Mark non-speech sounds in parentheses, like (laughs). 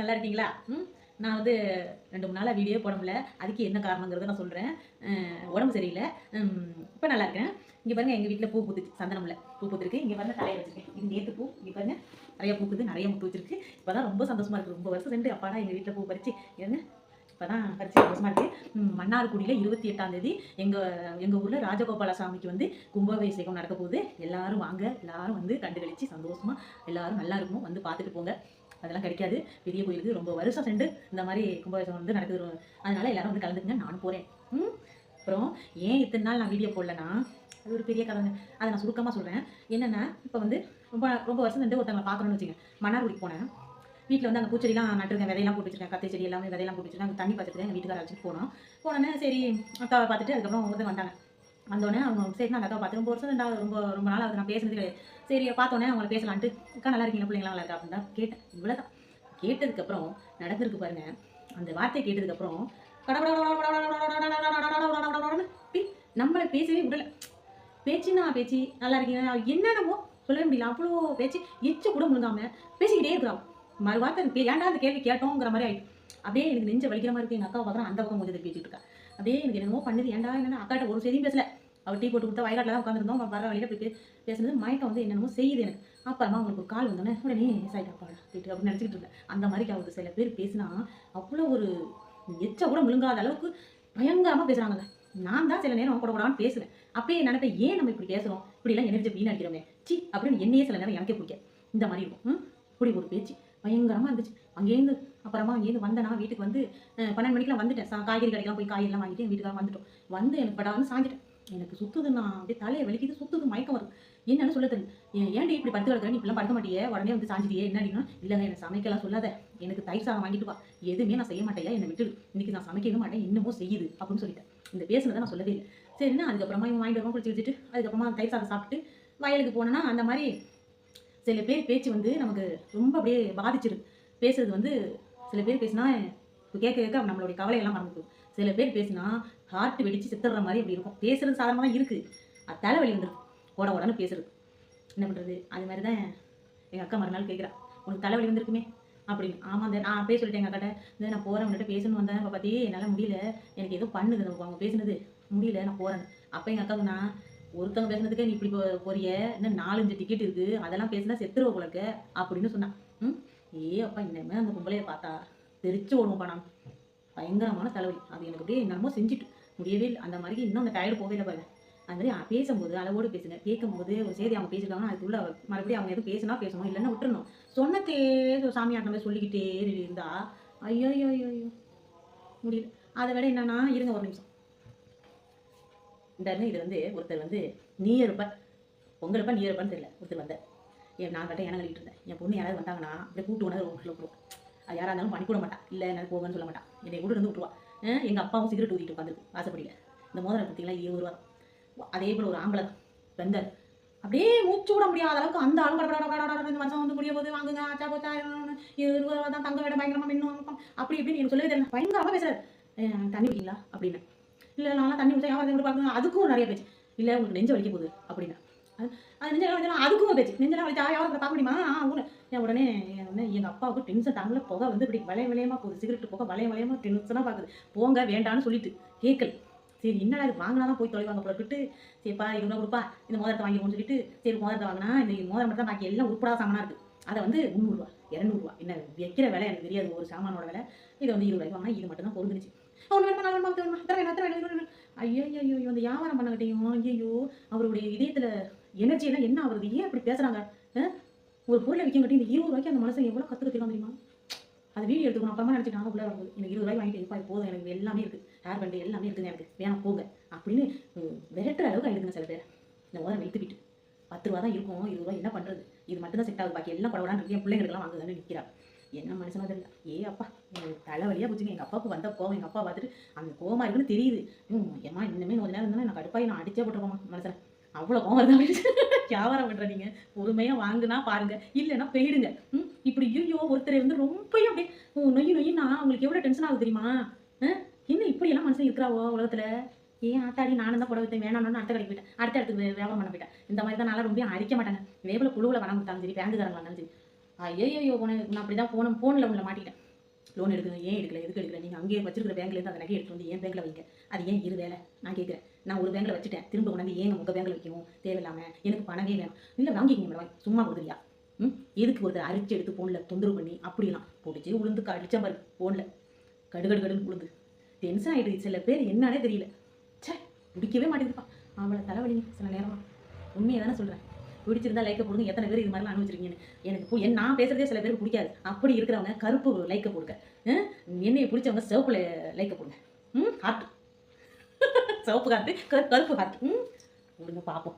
நல்லா இருக்கீங்களா ம் நான் வந்து ரெண்டு மூணு நாளாக வீடியோ போட முடியல. அதுக்கு என்ன காரணங்கிறத நான் சொல்கிறேன் உடம்பு சரியில்லை. இப்போ நல்லா இருக்கேன் இங்கே பாருங்கள் எங்கள் வீட்டில் பூ பூத்துச்சு. சந்தனமில். பூ பூத்துருக்கு. இங்கே பாருங்க தலையை வச்சுருக்கேன். இது நேற்று பூ. இங்கே பாருங்க நிறைய பூக்குது நிறைய முட்டு வச்சிருக்கு. இப்போ தான் ரொம்ப சந்தோஷமா இருக்குது ரொம்ப வருஷம் ரெண்டு அப்பாடா எங்கள் வீட்டில் பூ பறிச்சு. இருங்க இப்போ தான் பறிச்சு சந்தோஷமா இருக்குது மன்னார்குடியில் இருபத்தி எட்டாம் தேதி எங்கள் எங்கள் ஊரில் ராஜகோபால சாமிக்கு வந்து கும்பாபிஷேகம் நடக்க போகுது. எல்லாரும் வாங்க. எல்லாரும் வந்து கண்டு கழிச்சு சந்தோஷமா எல்லாரும் நல்லா இருக்கணும். வந்து பார்த்துட்டு போங்க. அதெல்லாம் கிடைக்காது. பெரிய கோயிலுக்கு ரொம்ப வருஷம் சென்று இந்த மாதிரி கும்பாபிஷேகம் வந்து நடக்குது. அதனால எல்லாரும் வந்து கலந்துக்குங்க நானும் போகிறேன் அப்புறம் ஏன் இத்தனை நாள் நான் வீடியோ போடலன்னா? அது ஒரு பெரிய கதைங்க. அதை நான் சுருக்கமாக சொல்கிறேன் என்னென்னா இப்போ வந்து ரொம்ப ரொம்ப வருஷம் சென்று ஒருத்தவங்களை பார்க்கணும்னு வச்சுங்க மன்னார்குடி போனேன். வீட்டில் வந்து அங்கே பூச்செடிலாம் நட்டுருக்கேன் விதையெல்லாம் போட்டு வச்சிருக்கேன். கத்தை செடி எல்லாமே விதையெல்லாம் போட்டு வச்சிருக்கேன். அங்கே தண்ணி பார்த்துட்டு எங்கள் வீட்டுக்கார வச்சுட்டு போனோம் போனோன்னே சரி அக்காவை பார்த்துட்டு அதுக்கப்புறம் வந்து வந்தாங்க. வந்தோடனே அவங்க சரி நான் அந்த அக்காவை பார்த்து ரொம்ப வருஷம் ரெண்டாவது ரொம்ப ரொம்ப நாள் அது நான் பேசுனது கிடையாது. சரி பார்த்தோன்னே அவங்கள பேசலான்ட்டு அக்கா நல்லா இருக்கீங்க பிள்ளைங்களா நல்லா இருக்கா? அப்படின்னு தான் கேட்டேன். இவ்வளோதான் கேட்டதுக்கப்புறம் நடந்திருக்கு பாருங்க அந்த வார்த்தையை கேட்டதுக்கப்புறம் நம்மளை பேசவே விடல பேச்சுன்னா பேச்சு. நல்லா இருக்கீங்க என்னென்னமோ சொல்லவே முடியல அவ்வளோ பேச்சு எச்சு கூட முழுங்காம பேசிக்கிட்டே இருக்கிறோம் மறு வார்த்தை ஏன்டா அந்த கேள்வி கேட்டோங்கிற மாதிரி ஆயிடுச்சு அப்படியே எனக்கு நெஞ்ச வலிக்கிற மாதிரி இருக்கு. எங்கள் அக்கா பார்க்குறேன் அந்த பக்கம் கொஞ்சம் பேசிட்டு இருக்கா. அப்படியே எனக்கு என்னமோ பண்ணுது. ஏன்டா என்னன்னா அக்காட்ட ஒரு செய்தியும் பேசல. அவள் டீ போட்டு கொடுத்தா வயலாட்டில் தான் உட்காந்துருந்தோம் வர வழியில் போய் பேசுனது மயக்கம் வந்து என்னென்னமோ செய்யுது எனக்கு. அப்புறமா அவங்களுக்கு ஒரு கால் வந்தோடனே உடனே சாயிட்டாப்பா போயிட்டு அப்படின்னு நினச்சிக்கிட்டு இருந்தேன். அந்த மாதிரி அவர் சில பேர் பேசினா அவ்வளோ ஒரு எச்ச கூட முழுங்காத அளவுக்கு பயங்கரமாக பேசுகிறாங்க நான் தான் சில நேரம் கூட கூடான்னு பேசுவேன். அப்பயே நினைப்பேன் ஏன் நம்ம இப்படி பேசுகிறோம் இப்படிலாம் எனர்ஜி வீணடிக்கிறோமே. சி அப்படின்னு என்னையே சில நேரம் எனக்கே பிடிக்கும். இந்த மாதிரி இருக்கும். ம்? இப்படி ஒரு பேச்சு பயங்கரமாக இருந்துச்சு. அங்கேருந்து அப்புறமா அங்கேருந்து வந்தேனா வீட்டுக்கு வந்து பன்னெண்டு மணிக்கெலாம் வந்துட்டேன். காய்கறி கடைக்கெல்லாம் போய் காய்கறிலாம் வாங்கிட்டு என் வீட்டுக்கார வந்துட்டோம். வந்து எனக்கு படாமல் சாஞ்சிட்டேன். எனக்கு சுத்துது நான் அப்படியே தலையை வலிக்குது சுத்துது மயக்கம் வருது. என்னன்னு சொல்ல தெரியும் ஏன் ஏன்டி இப்படி படுத்து கிடக்குற? நீ இப்பெல்லாம் படுக்க மாட்டியே? உடனே வந்து சாஞ்சிட்டியே? என்ன அப்படின்னா இல்லைங்க எனக்கு சமைக்கலாம் சொல்லாத. எனக்கு தயிர் சாதம் வாங்கிட்டு வா. எதுவுமே நான் செய்ய மாட்டேயா? என்னை விட்டுடு. இன்னைக்கு நான் சமைக்கவே மாட்டேன். இன்னமும் செய்யுது அப்படின்னு சொல்லிட்டேன். இந்த பேசுனதை நான் சொல்லவே இல்லை. சரின்னா அதுக்கப்புறமா இவன் வாங்கிட்டு வருவான் குளிச்சு வச்சுட்டு. அதுக்கப்புறமா தயிர் சாதம் சாப்பிட்டு வயலுக்கு போனேன்னா அந்த மாதிரி சில பேர் பேச்சு வந்து நமக்கு ரொம்ப அப்படியே பாதிச்சிருது. பேசுறது வந்து சில பேர் பேசினா இப்போ கேட்க கேட்க நம்மளுடைய கவலையெல்லாம் மறந்து போகும் சில பேர் பேசினா ஹார்ட் வெடிச்சு செத்துடுற மாதிரி அப்படி இருக்கும். பேசுறது சாதாரணமாக இருக்குது அது தலைவலி வந்துருக்கு ஓட ஓடன்னு பேசுறது. என்ன பண்ணுறது அது மாதிரி தான் எங்கள் அக்கா மறுநாள் கேட்குறா. உனக்கு தலைவலி வந்திருக்குமே? அப்படின்னு. ஆமாம் இந்த நான் பேச சொல்லிட்டேன் எங்கள் அக்காட்ட. இந்த நான் போகிறேன் உங்கள்கிட்ட பேசணும் வந்தேன். இப்போ பார்த்தி என்னால் முடியல. எனக்கு ஏதோ பண்ணுது. அவங்க பேசுனது. முடியல நான் போகிறேன் அப்போ எங்கள் அக்கா நான் ஒருத்தவங்க பேசுனதுக்கே நீ இப்படி போ போறிய? இன்னும் நாலஞ்சு டிக்கெட் இருக்குது அதெல்லாம் பேசினா செத்துருவ போல அப்படின்னு சொன்னான் ம்? ஏ அப்பா இனிமே அந்த பொம்பளையை பார்த்தா தெரிச்சு ஓடுவோம்ப்பா நான். பயங்கரமான தலைவலி. அது எனக்கு அப்படியே என்னமோ செஞ்சுட்டு முடியவே இல்லை. அந்த மாதிரி இன்னும் அந்த டயர்டு போகவே இல்லை பாருங்க. அது மாதிரி பேசும்போது அளவோடு பேசுங்க. கேட்கும்போது ஒரு சேதி அவங்க பேசிருக்காங்கன்னா அதுக்குள்ள மறுபடியும் அவங்க எதுவும் பேசினா பேசணும் இல்லைன்னா விட்டுறணும். சொன்னதே சாமி ஆட்டமே சொல்லிக்கிட்டே இருந்தா ஐயோ ஐயோ ஐயோ ஐயோ முடியல. அதை விட என்னன்னா இருங்க ஒரு நிமிஷம். இந்த இது வந்து ஒருத்தர் வந்து நீ இருப்ப. பொங்கல் இருப்பா நீ இருப்பான்னு தெரியல. ஒருத்தர் வந்தார். என் நான் கட்ட இனங்களிட்டு இருந்தேன். என் பொண்ணு யாராவது வந்தாங்கன்னா அப்படியே கூட்டு உணர்வு வீட்டில் விட்டுருவோம் அது யாராக இருந்தாலும் பண்ணி கூட மாட்டான் இல்லை எனக்கு போகணும்னு சொல்ல மாட்டான் என்னை கூட இருந்து விட்டுருவா. எங்கள் அப்பாவும் சிகரெட் ஊதிட்டு உட்காந்துருக்கு வாசப்படியில். இந்த மோதிரம் பார்த்தீங்களா இருபது ரூபா. அதே போல் ஒரு ஆம்பளை வெந்தர் அப்படியே மூச்சு விட முடியாத அளவுக்கு அந்த ஆளும் கடை கடை இந்த வந்து முடிய போது வாங்குங்க ஆச்சா போச்சா இருபது தான் தங்க விட பயங்கரமா மின்னும் அப்படி இப்படின்னு எனக்கு சொல்லவே தெரியல. பயங்கரமாக பேசுறாரு. தண்ணி குடிக்கீங்களா? அப்படின்னு. இல்லை நான்லாம் தண்ணி குடிச்சா யாரும் கூட பார்க்கணும்? அதுக்கும் நிறைய பேச்சு. இல்லை உங்களுக்கு நெஞ்சு வலிக்க போகுது அப்படின்னா. அது அது நெஞ்செல்லாம் வலிச்சா அதுக்கும் ஒரு பேச்சு. நெஞ்செல்லாம் வலிச்சா யாரும் பார்க்க முடியுமா? நான் உடனே என் உடனே என் எங்கள் அப்பாவுக்கு டென்ஷன் தாங்கல புகை வந்து இப்படி வளைய வளையமாக போகுது. சிகரெட் புகை வளைய வளையமாக டென்ஷனாக பார்க்குது. போங்க வேண்டான்னு சொல்லிட்டு. கேட்கல. சரி என்னடா இது? வாங்கினா தான் போய் தொலைவாங்க போல சரிப்பா இருபது கொடுப்பா. இந்த மோதிரத்தை வாங்கிக்கோன்னு சொல்லிட்டு சரி மோதிரத்தை வாங்கினா இந்த மோதிரம் மட்டும் தான் பாக்கி. எல்லாம் உருப்படாத சாமானா இருக்குது அதை வந்து முந்நூறுரூவா இரநூறுவா. என்ன வைக்கிற விலை எனக்கு தெரியாது. ஒரு சாமானோட விலை. இதை வந்து இருபது ரூபாய்க்கு வாங்கினா இது மட்டும் தான் பொருந்துச்சு ஒன்று வேணுமா? நாலு வேணுமா? ஐயோ ஐயோ இந்த வியாபாரம் பண்ணக்கிட்டையும் ஐயோ அவருடைய இதயத்துல எனர்ஜி எல்லாம் என்ன ஆகுறது? ஏன் அப்படி பேசுறாங்க? ஒரு பொருளை விற்கங்கட்டி இந்த இருபது ரூபாய்க்கு அந்த மனசை எவ்வளோ கற்று கற்றுக்கலாம் தெரியுமா? அது வீடியோ எடுத்துக்கணும். அப்புறமா நினச்சிட்டாங்க உள்ள வரும்போது எனக்கு இருபது ரூபாய் வாங்கிட்டு இருப்பா போதும். எனக்கு எல்லாமே இருக்குது ஹேர் பேண்ட் எல்லாமே இருக்குங்க எனக்கு. வேணாம் போங்க. அப்படின்னு விரட்டுற அளவுக்கு ஆயிடுதுங்க சில பேர். இந்த மோதிரம் விட்டு. பத்து ரூபா தான் இருக்கும். இருபது ரூபாய் என்ன பண்ணுறது இது மட்டும் தான் செட் ஆகுது. பாக்கி எல்லாம் படம் என் பிள்ளைங்களுக்குலாம் வாங்குதுன்னு நிற்கிறா என்ன மனுஷனோ தெரியல. ஏ அப்பா எனக்கு தலைவலியாக போச்சுங்க. எங்கள் அப்பாவுக்கு வந்த கோவம் எங்கள் அப்பா பார்த்துட்டு அந்த கோவமாக இருக்குன்னு தெரியுது. ம் ஏமா இன்னுமே கொஞ்ச நேரம் இருந்தாலும் நான் கடுப்பாய் நான் அடிச்சே போட்டுருவோமா மனுஷன் அவ்வளோ கோவம் வருது அப்படின்னு வியாபாரம் பண்ணுற நீங்கள் பொறுமையாக வாங்குனா பாருங்க. இல்லைன்னா போயிடுங்க. ம் இப்படி ஐயோ ஒருத்தரை வந்து ரொம்பயும் அப்படியே நொய் நொய்யு அவங்களுக்கு எவ்வளோ டென்ஷன் ஆகுது தெரியுமா? என்ன இப்படியெல்லாம் மனுஷன் இருக்கிறாவோ உலகத்தில்? ஏன் ஆத்தாடி நானும் தான் புடவை வேணாம்னு அடுத்த கடைக்கு போயிட்டேன். அடுத்த இடத்துக்கு வியாபாரம் பண்ண போயிட்டேன். இந்த மாதிரி தான் நல்லா ரொம்ப அடிக்க மாட்டாங்க. இதே குழுவில் வர கொடுத்தாலும் சரி பேங்குக்காரங்களா இருந்தாலும் சரி. ஐயோ ஐயோ போனேன் நான் அப்படி தான் போன ஃபோனில் உள்ள மாட்டிட்டேன். லோன் எடுக்கணும் ஏன் எடுக்கல எதுக்கு எடுக்கல? நீங்கள் அங்கேயே வச்சிருக்கிற பேங்க்லேருந்து அந்த நகை எடுத்து வந்து ஏன் பேங்க்கில் வைங்க. அது ஏன் இரு வேலை? நான் கேட்குறேன். நான் ஒரு பேங்க்கில் வச்சுட்டேன். திரும்ப கொண்டாந்து ஏன் உங்கள் பேங்க்கில் வைக்கவும் தேவையில்லாமல் எனக்கு பணமே வேணும். இல்லை வாங்கிக்கிங்க மேடம் சும்மா கொடுக்குறியா? ம்? எதுக்கு ஒருத்தர் அரிச்சு எடுத்து ஃபோனில் தொந்தரவு பண்ணி அப்படிலாம் பிடிச்சி உளுந்து அடிச்ச பாரு ஃபோனில் கடுகடு கடுன்னு உளுந்து. டென்ஷன் ஆகிடுது சில பேர் என்னன்னே தெரியல. ச்சே பிடிக்கவே மாட்டேங்குதுப்பா. அவளை தலைவலிங்க. சில நேரமாக உண்மையை தானே சொல்கிறேன் பிடிச்சிருந்தா லைக்கை போடுங்க. எத்தனை பேர் இது மாதிரிலாம் அனுபவிச்சிருக்கீங்கன்னு. எனக்கு என் நான் பேசுகிறதே சில பேருக்கு பிடிக்காது. அப்படி இருக்கிறவங்க கருப்பு லைக்கை போடுங்க. என்னையை பிடிச்சவங்க சிவப்பு லைக்கை போடுங்க. ம்? ஹார்ட் (laughs) சிவப்பு ஹார்ட்டு கருப்பு ஹார்ட் ம்? கொடுங்க பார்ப்போம்